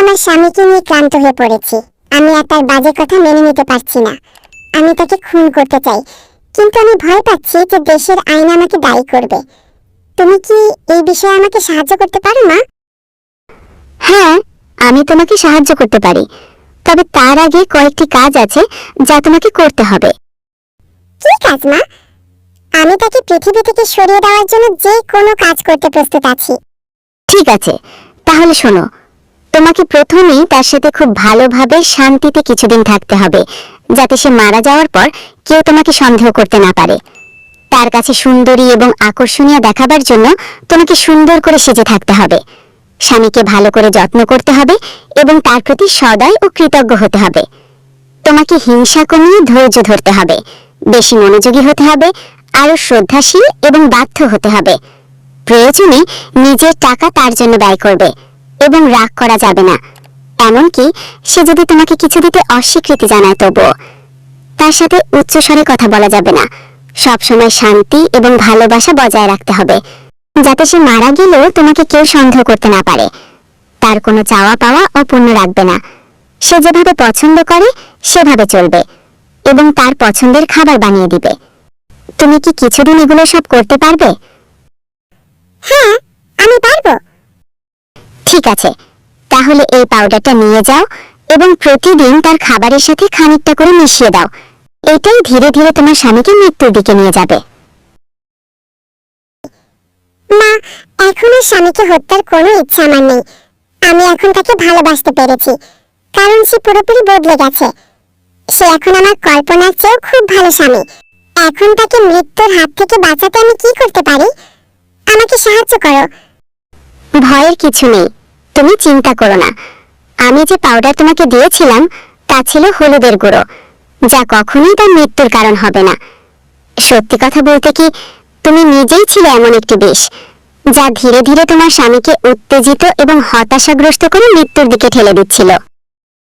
আমার স্বামীকে নিয়ে ক্লান্ত হয়ে পড়েছি? আমি আর তার বাজে কথা মেনে নিতে পারছি না। আমি তাকে খুন করতে চাই। কিন্তু আমি ভয় পাচ্ছি যে দেশের আইন আমাকে দায়ী করবে। তুমি কি এই বিষয়ে আমাকে সাহায্য করতে পারো মা? হ্যাঁ আমি তোমাকে সাহায্য করতে পারি। তবে তার আগে কয়েকটি কাজ আছে যা তোমাকে করতে হবে। কি কাজ মা? আমি তাকে পৃথিবী থেকে সরিয়ে দেওয়ার জন্য যে কোনো কাজ করতে প্রস্তুত আছি। ঠিক আছে তাহলে শোনো তোমাকে প্রথমেই তার সাথে খুব ভালোভাবে শান্তিতে কিছুদিন থাকতে হবে, যাতে সে মারা যাওয়ার পর কেউ তোমাকে সন্দেহ করতে না পারে। তার কাছে সুন্দরী এবং আকর্ষণীয় দেখাবার জন্য তোমাকে সুন্দর করে সেজে থাকতে হবে। স্বামীকে ভালো করে যত্ন করতে হবে এবং তার প্রতি সদয় ও কৃতজ্ঞ হতে হবে। তোমাকে হিংসা কমিয়ে ধৈর্য ধরতে হবে, বেশি মনোযোগী হতে হবে আরও শ্রদ্ধাশীল এবং বাধ্য হতে হবে। প্রয়োজনে নিজের টাকা তার জন্য ব্যয় করবে। এবং রাগ করা যাবে না। এমনকি সে যদি তোমাকে কিছু দিতে অস্বীকৃতি জানায় তবুও। তার সাথে উচ্চস্বরে কথা বলা যাবে না। সবসময় শান্তি এবং ভালোবাসা বজায় রাখতে হবে। যাতে সে মারা গেলেও তোমাকে কেউ সন্দেহ করতে না পারে। তার কোনো চাওয়া পাওয়া অপূর্ণ রাখবে না। সে যেভাবে পছন্দ করে, সেভাবে চলবে এবং তার পছন্দের খাবার বানিয়ে দিবে। তুমি কি কিছুদিন এগুলো সব করতে পারবে হ্যাঁ আমি পারব ঠিক আছে। তাহলে এই পাউডারটা নিয়ে যাও এবং প্রতিদিন তার খাবারের সাথে খানিকটা করে মিশিয়ে দাও। এটাই ধীরে ধীরে তোমার স্বামীকে মৃত্যুর দিকে নিয়ে যাবে। মা এখন আর স্বামীকে হত্যার কোনো ইচ্ছা আমার নেই। আমি এখন তাকে ভালোবাসতে পেরেছি কারণ সে পুরোপুরি বদলে গেছে। সে এখন আমার কল্পনার চেয়েও খুব ভালো স্বামী। এখন তাকে মৃত্যুর হাত থেকে বাঁচাতে আমি কি করতে পারি? আমাকে সাহায্য করো। ভয়ের কিছু নেই। তুমি চিন্তা করো না। আমি যে পাউডার তোমাকে দিয়েছিলাম, তা ছিল হলুদের গুঁড়ো, যা কখনোই তার মৃত্যুর কারণ হবে না। সত্যি কথা বলতে কি, তুমি নিজেই ছিলে এমন একটি বিষ, যা ধীরে ধীরে তোমার স্বামীকে উত্তেজিত এবং হতাশাগ্রস্ত করে মৃত্যুর দিকে ঠেলে দিচ্ছিল।